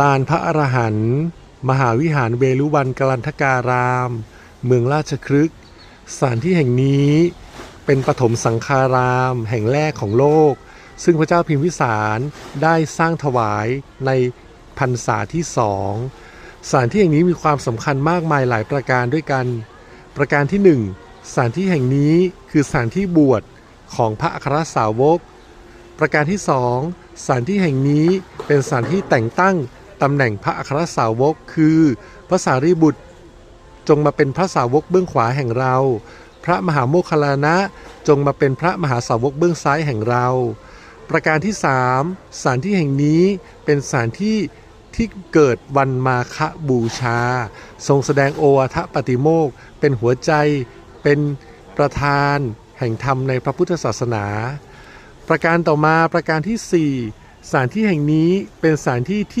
ลานพระอรหันต์มหาวิหารเวลุวันกลันทการาม เมืองราชครึกสถานที่แห่งนี้เป็นปฐมสังฆาราม แห่งแรกของโลก ซึ่งพระเจ้าพิมพิสารได้สร้างถวายในพรรษาที่สองสถานที่แห่งนี้มีความสำคัญมากมายหลายประการด้วยกัน ประการที่หนึ่งสถานที่แห่งนี้คือสถานที่บวชของพระอัครสาวก ประการที่สองสถานที่แห่งนี้ เป็นสถานที่แต่งตั้งตำแหน่งพระอัครสาวก คือพระสารีบุตร จงมาเป็นพระสาวกเบื้องขวาแห่งเรา พระมหาโมคคลานะจงมาเป็นพระมหาสาวกเบื้องซ้ายแห่งเรา ประการที่สามสถานที่แห่งนี้เป็นสถานที่ที่เกิดวันมาฆบูชา ทรงแสดงโอวาทปฏิโมกเป็นหัวใจเป็นประธานแห่งธรรมในพระพุทธศาสนา ประการต่อมาประการที่ 4 สถานที่แห่งนี้เป็นสถานที่ที่